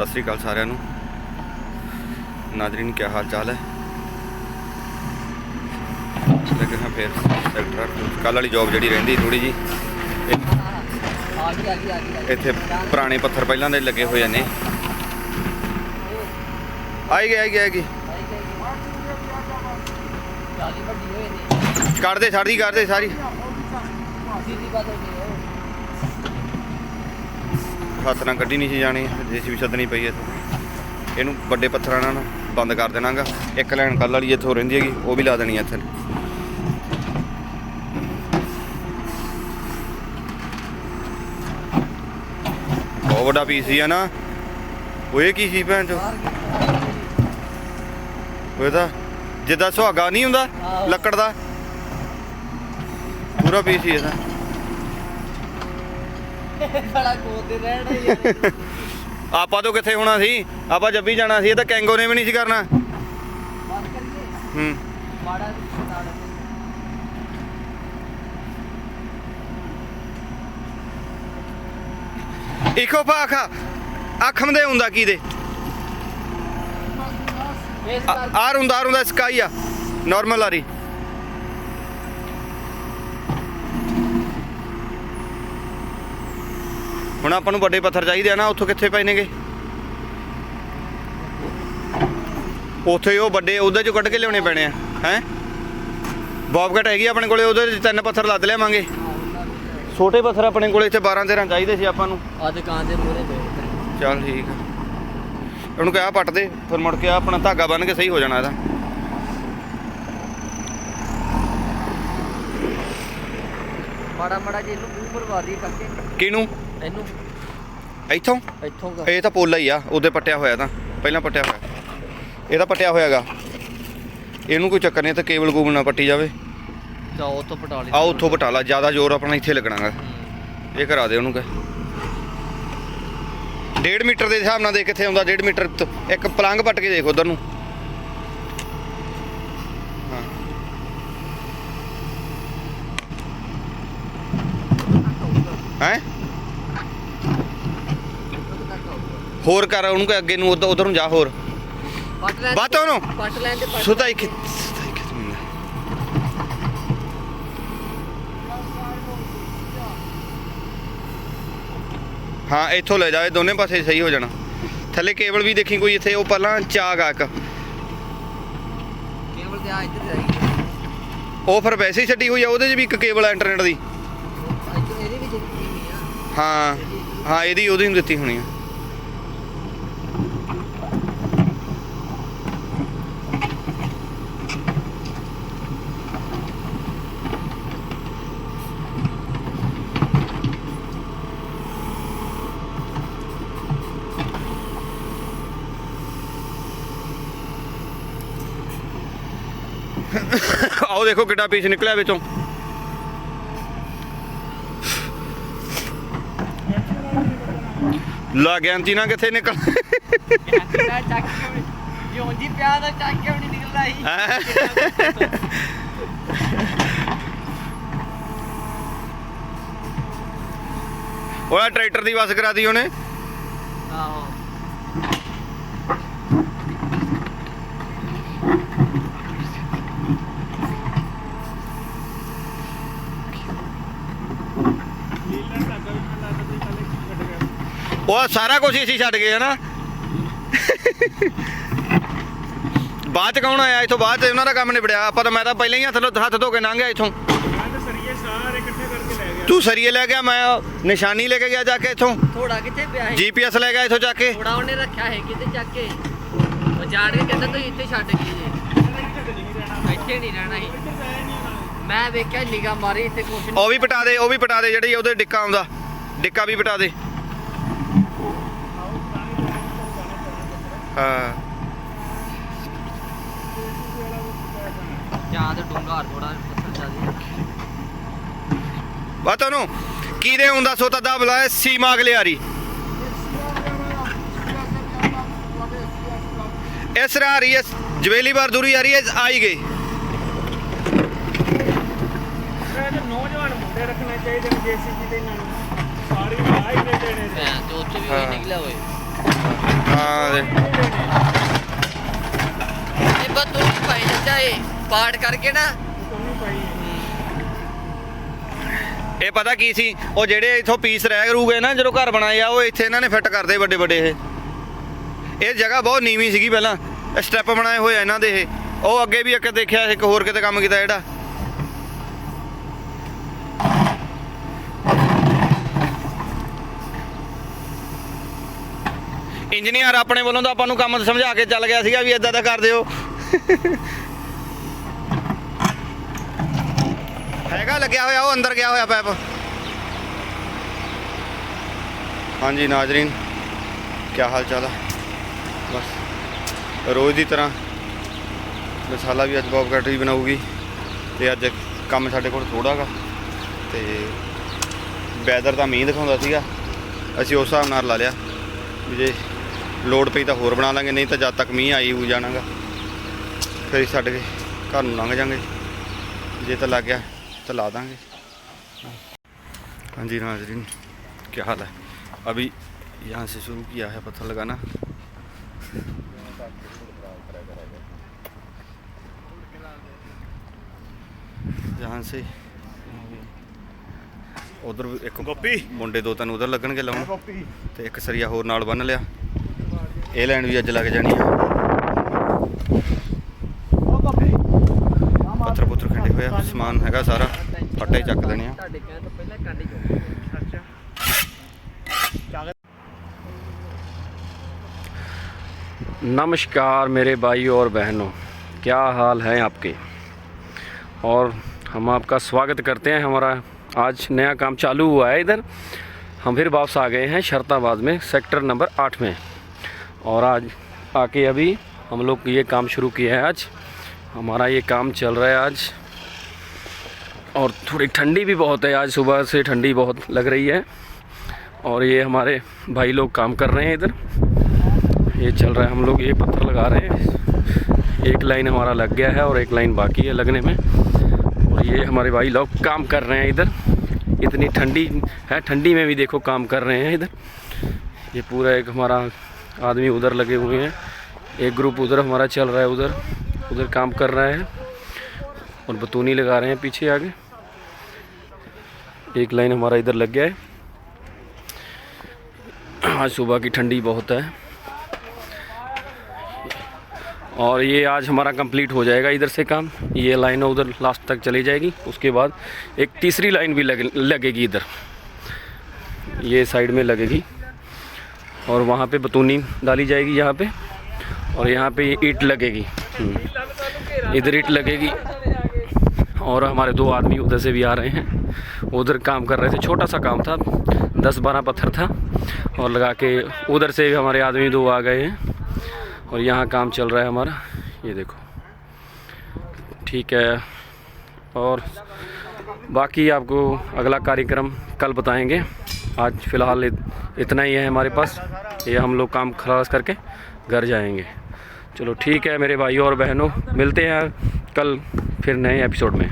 ਸਤਿ ਸ੍ਰੀ ਅਕਾਲ ਸਾਰਿਆਂ ਨੂੰ। ਨਾਜ਼ਰੀਨ, ਕੀ ਹਾਲ ਚਾਲ ਹੈ? ਲੱਗੇ ਹਾਂ ਫੇਰ ਸੈਕਟਰ ਕੱਲ ਵਾਲੀ ਜੌਬ ਜਿਹੜੀ ਰਹਿੰਦੀ ਥੋੜੀ ਜੀ ਇੱਥੇ ਪੁਰਾਣੇ ਪੱਥਰ ਪਹਿਲਾਂ ਦੇ ਲੱਗੇ ਹੋਏ ਨੇ। ਆਈ ਗਏ ਆਈ ਗਏ ਆਈ ਗਏ। ਕੱਢ ਦੇ, ਛੱਡ ਕੱਢ ਦੇ ਸਾਰੀ। ਸਿੱਧੀ ਬਾਤ ਹੋ ਗਈ ਹੱਥ ਨਾਲ ਕੱਢੀ ਨਹੀਂ ਸੀ ਜਾਣੀ ਜੇਸੀਬੀ ਸੱਦਣੀ ਪਈ ਐ ਇਹਨੂੰ ਵੱਡੇ ਪੱਥਰਾਂ ਨਾਲ ਬੰਦ ਕਰ ਦੇਣਾਗਾ। ਇੱਕ ਲਾਈਨ ਕੱਲ ਵਾਲੀ ਇੱਥੋਂ ਰਹਿੰਦੀ ਹੈਗੀ ਉਹ ਵੀ ਲਾ ਦੇਣੀ ਐ ਇੱਥੇ। ਬਹੁਤ ਵੱਡਾ ਪੀਸ ਸੀ ਆ ਨਾ। ਉਹ ਇਹ ਕੀ ਸੀ ਭੈਣ ਚੋ ਉਹ ਤਾਂ ਜਿੱਦਾਂ ਸੁਹਾਗਾ ਨਹੀਂ ਹੁੰਦਾ ਲੱਕੜ ਦਾ। ਪੂਰਾ ਪੀਸ ਸੀ ਇਹਦਾ ਬੜਾ ਕੋਤੇ ਰਹਿਣਾ ਯਾਰ ਆਪਾਂ ਤੋਂ ਕਿੱਥੇ ਹੋਣਾ ਸੀ? ਆਪਾਂ ਜੱਬੀ ਜਾਣਾ ਸੀ ਇਹ ਤਾਂ ਕੈਂਗੋ ਨੇ ਵੀ ਨਹੀਂ ਸੀ ਕਰਨਾ। ਬਸ ਕਰੀਏ? ਹੂੰ। ਮਾੜਾ ਨਾਲ ਇੱਕੋ ਪਾਖ ਅੱਖ ਮਦੇ ਹੁੰਦਾ ਕੀ ਦੇ ਆਰ ਹੁੰਦਾ ਆਰ ਹੁੰਦਾ ਸਕਾਈ ਆ। ਨਾਰਮਲ ਆ ਰਹੀ ਹੁਣ ਆਪਾਂ ਨੂੰ ਵੱਡੇ ਪੱਥਰ ਚਾਹੀਦੇ ਆ ਨਾ ਉੱਥੋਂ ਕਿੱਥੇ ਪਏ ਨੇਗੇ? ਉੱਥੇ ਉਹ ਵੱਡੇ ਉਹਦੇ ਚੋਂ ਕੱਢ ਕੇ ਲਿਆਉਣੇ ਪੈਣੇ ਆ ਹੈ? ਬੌਬਕਟ ਹੈਗੀ ਆਪਣੇ ਕੋਲੇ ਉਹਦੇ 'ਚ ਤਿੰਨ ਪੱਥਰ ਲੱਦ ਲਿਆਵਾਂਗੇ। ਛੋਟੇ ਪੱਥਰ ਆਪਣੇ ਕੋਲੇ ਇੱਥੇ 12 13 ਚਾਹੀਦੇ ਸੀ ਆਪਾਂ ਨੂੰ। ਆ ਦੁਕਾਨ ਦੇ ਮੂਹਰੇ ਪਏ ਚੱਲ ਠੀਕ ਆ। ਉਹਨੂੰ ਕਿਹਾ ਪੱਟ ਦੇ ਫਿਰ ਮੁੜ ਕੇ ਆਹ ਆਪਣਾ ਧਾਗਾ ਬੰਨ ਕੇ ਸਹੀ ਹੋ ਜਾਣਾ ਇਹਦਾ। ਮਾੜਾ ਮਾੜਾ ਜੀ ਇਹਨੂੰ ਮੂੰਹ ਮਰਵਾ ਦੀ ਕਰਕੇ। ਕਿਹਨੂੰ? ਇਹਨੂੰ? ਇੱਥੋਂ? ਇੱਥੋਂ ਦਾ। ਇਹ ਤਾਂ ਪੋਲਾ ਹੀ ਆ ਉਹਦੇ ਪੱਟਿਆ ਹੋਇਆ ਤਾਂ। ਪਹਿਲਾਂ ਪੱਟਿਆ ਹੋਇਆ। ਇਹਦਾ ਪੱਟਿਆ ਹੋਇਆਗਾ। ਇਹਨੂੰ ਕੋਈ ਚੱਕਰ ਨਹੀਂ ਤੇ ਕੇਬਲ ਕੂਬਲ ਨਾ ਪੱਟੀ ਜਾਵੇ। ਤੋਂ ਪਟਾ ਲਈ। ਆ ਉੱਥੋਂ ਪਟਾ ਲਾ ਜ਼ਿਆਦਾ ਜ਼ੋਰ ਆਪਣਾ ਇੱਥੇ ਲੱਗਣਾਗਾ। ਇਹ ਕਰਾ ਦੇ ਉਹਨੂੰ ਕਹ। ਡੇਢ ਮੀਟਰ ਦੇ ਹਿਸਾਬ ਨਾਲ ਦੇਖ ਕਿੱਥੇ ਆਉਂਦਾ ਡੇਢ ਮੀਟਰ ਤੋਂ। ਇੱਕ ਪਲੰਗ ਪੱਟ ਕੇ ਦੇਖ ਉਧਰ ਨੂੰ। ਹਾਂ। ਹੈ? ਹੋਰ ਕਰ ਉਹਨੂੰ ਕਹ ਅੱਗੇ ਨੂੰ ਉਧਰ ਨੂੰ ਜਾ ਹੋਰ। ਪੱਟ ਲੈਣ ਉਹਨੂੰ। ਪੱਟ ਲੈਣ ਦੇ ਪੱਟ ਸੁਧਾਈ ਕਿ ਸੁਧਾਈ ਕਿ ਹਾਂ ਇੱਥੋਂ ਲੈ ਜਾਵੇ ਦੋਨੇ ਪਾਸੇ ਸਹੀ ਹੋ ਜਾਣਾ। ਥੱਲੇ ਕੇਬਲ ਵੀ ਦੇਖੀ ਕੋਈ ਇੱਥੇ ਉਹ ਪਹਿਲਾਂ ਚਾਗ ਆ ਇੱਕ। ਕੇਵਲ ਤੇ ਆ ਇੱਧਰ ਜਾਈ ਉਹ ਫਿਰ ਵੈਸੇ ਹੀ ਛੱਡੀ ਹੋਈ ਆ ਉਹਦੇ 'ਚ ਵੀ ਇੱਕ ਕੇਬਲ ਆ ਇੰਟਰਨੈਟ ਦੀ। ਹਾਂ ਹਾਂ ਇਹਦੀ ਉਹਦੀ ਨੂੰ ਦਿੱਤੀ ਹੋਣੀ ਆ। ਆਓ ਦੇਖੋ ਕਿੱਡਾ ਪੀਸ ਨਿਕਲਿਆ ਵਿੱਚੋਂ। ਲਾ ਗਿਆਨਤੀ ਨਾ ਕਿੱਥੇ ਨਿਕਲ ਕਿਹੜਾ ਪਿਆ ਦਾ ਚੱਕ ਕੇ ਨਹੀਂ ਨਿਕਲਦਾ ਸੀ ਉਹਦਾ ਟਰੈਕਟਰ ਦੀ ਬੱਸ ਕਰਾਤੀ ਉਹਨੇ। ਆਹੋ। ਉਹ ਸਾਰਾ ਕੁਝ ਅਸੀਂ ਛੱਡ ਗਏ ਹਨਾ? ਬਾਅਦ ਕੌਣ ਆਇਆ? ਇਥੋਂ ਬਾਅਦ ਉਹਨਾਂ ਦਾ ਕੰਮ ਨਿਬੜਿਆ। ਆਪਾਂ ਤਾਂ ਮੈਂ ਤਾਂ ਪਹਿਲਾਂ ਹੀ ਹੱਥ ਲੋ- ਹੱਥ ਧੋ ਕੇ ਲੰਘ ਗਿਆ ਇਥੋਂ। ਤੂੰ ਸਰੀਏ ਲੈ ਗਿਆ ਮੈਂ ਨਿਸ਼ਾਨੀ ਲੈ ਕੇ ਗਿਆ ਜਾ ਕੇ ਇਥੋਂ। ਥੋੜਾ ਕਿੱਥੇ ਪਿਆ ਹੈ ਜੀਪੀਐਸ ਲੈ ਗਿਆ ਇਥੋਂ ਜਾ ਕੇ। ਥੋੜਾ ਉਹਨੇ ਰੱਖਿਆ ਹੈ ਕਿਤੇ ਚੱਕ ਕੇ। ਉਹ ਜਾਣ ਕੇ ਕਹਿੰਦਾ ਤੁਸੀਂ ਇੱਥੇ ਛੱਡ ਜੇ। ਇੱਥੇ ਨਹੀਂ ਰਹਿਣਾ ਸੀ। ਮੈਂ ਵੇਖਿਆ ਨਿਗਾ ਮਾਰੀ ਇੱਥੇ ਕੁਛ ਉਹ ਵੀ ਪਟਾ ਦੇ ਉਹ ਵੀ ਪਟਾ ਦੇ ਜਿਹੜੀ ਉਹਦੇ ਡਿੱਕਾ ਆਉਂਦਾ। ਡਿੱਕਾ ਵੀ ਪਟਾ ਦੇ। ਹਾਂ। ਜਾਂ ਤੇ ਡੂੰਘਾ ਥੋੜਾ ਹੁੰਦਾ ਸੋ ਤਾਂ ਦਾ ਬੁਲਾਏ ਸੀਮਾ ਅਗਲਿਆਰੀ। ਇਸ ਰਾ ਰਹੀ ਹੈ ਜਵੇਲੀ ਬਾਰ ਦੂਰੀ ਆ ਰਹੀ ਹੈ ਆਈ ਗਈ। ਤੇ ਨੌਜਵਾਨ ਮੁੰਡੇ ਰੱਖਣੇ ਚਾਹੀਦੇ ਨੇ ਜੇਸੀਬੀ ਦੇ ਇਹਨਾਂ ਨੂੰ। ਸਾਰੀ ਦੇਣੇ ਨੇ ਭੈਣ ਤੇ ਉੱਥੇ ਵੀ ਹਾਂ। ਉਹੀ ਨਿਕਲਿਆ ਹੋਏ ਇਹ ਪਾੜ ਕਰਕੇ ਨਾ। ਪਤਾ ਕੀ ਸੀ? ਉਹ ਜਿਹੜੇ ਇਥੋਂ ਪੀਸ ਰਹਿ ਰੂਗੇ ਨਾ ਜਦੋਂ ਘਰ ਬਣਾਏ ਆ ਉਹ ਇੱਥੇ ਇਹਨਾਂ ਨੇ ਫਿੱਟ ਕਰਦੇ ਵੱਡੇ ਵੱਡੇ ਇਹ। ਇਹ ਜਗ੍ਹਾ ਬਹੁਤ ਨੀਵੀਂ ਸੀਗੀ ਪਹਿਲਾਂ। ਸਟੈਪ ਬਣਾਏ ਹੋਏ ਆ ਇਹਨਾਂ ਦੇ ਇਹ। ਉਹ ਅੱਗੇ ਵੀ ਇੱਕ ਦੇਖਿਆ ਇੱਕ ਹੋਰ ਕਿਤੇ ਕੰਮ ਕੀਤਾ ਜਿਹੜਾ। ਇੰਜੀਨੀਅਰ ਆਪਣੇ ਵੱਲੋਂ ਤਾਂ ਆਪਾਂ ਨੂੰ ਕੰਮ ਸਮਝਾ ਕੇ ਚੱਲ ਗਿਆ ਸੀਗਾ ਵੀ ਇਦਾਂ ਦਾ ਕਰ ਦਿਓ। ਹੈਗਾ ਲੱਗਿਆ ਹੋਇਆ, ਉਹ ਅੰਦਰ ਗਿਆ ਹੋਇਆ ਪੈਪ। ਹਾਂਜੀ, ਨਾਜ਼ਰੀਨ ਕੀ ਹਾਲ ਚਾਲ ਹੈ ਬਸ, ਰੋਜ਼ ਦੀ ਤਰ੍ਹਾਂ ਮਸਾਲਾ ਵੀ ਅੱਜ ਬੌਬ ਕਟਰੀ ਬਣਾਉਗੀ ਤੇ ਅੱਜ ਕੰਮ ਸਾਡੇ ਕੋਲ ਥੋੜਾ ਗਾ ਤੇ ਵੈਦਰ ਤਾਂ ਮੀਂਹ ਦਿਖਾਉਂਦਾ ਸੀਗਾ। ਅਸੀਂ ਉਸ ਹਿਸਾਬ ਨਾਲ ਲਾ ਲਿਆ ਵੀ ਜੇ ਲੋਡ ਪਈ ਤਾਂ ਹੋਰ ਬਣਾ ਲਾਂਗੇ ਨਹੀਂ ਤਾਂ ਜਦ ਤੱਕ ਮੀਂਹ ਆਈ ਹੋ ਜਾਣਾਗਾ ਫਿਰ ਅਸੀਂ ਛੱਡ ਕੇ ਘਰ ਨੂੰ ਲੰਘ ਜਾਾਂਗੇ ਜੇ ਤਾਂ ਲੱਗ ਗਿਆ तो ला देंगे हाँ जी नाजरीन क्या हाल है अभी यहाँ से शुरू किया है पत्थर लगाना यहाँ से ਉਧਰ ਇੱਕ ਗੋਪੀ। ਮੁੰਡੇ ਦੋ ਤਿੰਨ ਉਧਰ ਲੱਗਣਗੇ ਲਾਉਣ ਤੇ ਇੱਕ ਸਰੀਆ ਹੋਰ ਨਾਲ ਬੰਨ ਲਿਆ ਇਹ ਲਾਈਨ ਵੀ ਅੱਜ ਲੱਗ ਜਾਣੀ ਆ ਪੱਥਰ ਪੁੱਥਰ ਖੰਡੇ ਹੋਇਆ ਸਮਾਨ ਹੈਗਾ ਸਾਰਾ ਫੱਟੇ ਚੱਕ ਦੇਣੇ ਆ ਤੁਹਾਡੇ ਕਹਿਣ ਤੋਂ ਪਹਿਲਾਂ ਕੱਢ ਜੋ ਅੱਛਾ नमस्कार मेरे भाई और बहनों क्या हाल है आपके और हम आपका स्वागत करते हैं हमारा आज नया काम चालू हुआ है इधर हम फिर वापस आ गए हैं शरताबाद में सेक्टर नंबर आठ में और आज आके अभी हम लोग ये काम शुरू किया है आज। हमारा ये काम चल रहा है आज। और थोड़ी ठंडी भी बहुत है, आज सुबह से ठंडी बहुत लग रही है। और ये हमारे भाई लोग काम कर रहे हैं इधर। ये चल रहा है, हम लोग ये पत्थर लगा रहे हैं। एक लाइन हमारा लग गया है और एक लाइन बाकी है लगने में। और ये हमारे भाई लोग काम कर रहे हैं इधर। इतनी ठंडी है, ठंडी में भी देखो काम कर रहे हैं इधर। ये पूरा एक हमारा आदमी उधर लगे हुए हैं। एक ग्रुप उधर, हमारा चल रहा है उधर। उधर काम कर रहा है और बतूनी लगा रहे हैं पीछे आगे। एक लाइन हमारा इधर लग गया है। आज सुबह की ठंडी बहुत है। और ये आज हमारा कंप्लीट हो जाएगा इधर से काम। ये लाइन उधर लास्ट तक चली जाएगी। उसके बाद एक तीसरी लाइन भी लगे, लगेगी इधर। ये साइड में लगेगी। और वहाँ पे बतूनी डाली जाएगी यहाँ पे और यहाँ पे ये ईंट लगेगी। हम्म। इधर ईंट लगेगी और हमारे दो आदमी उधर से भी आ रहे हैं। उधर काम कर रहे थे छोटा सा काम था दस बारह पत्थर था और लगा के उधर से भी हमारे आदमी दो आ गए हैं और यहाँ काम चल रहा है हमारा। ये देखो। ठीक है। और बाकी आपको अगला कार्यक्रम कल बताएँगे। आज फ़िलहाल इतना ही है हमारे पास। ये हम लोग काम खलास करके घर जाएँगे। चलो ठीक है मेरे भाइयों और बहनों, मिलते हैं कल फिर नए एपिसोड में।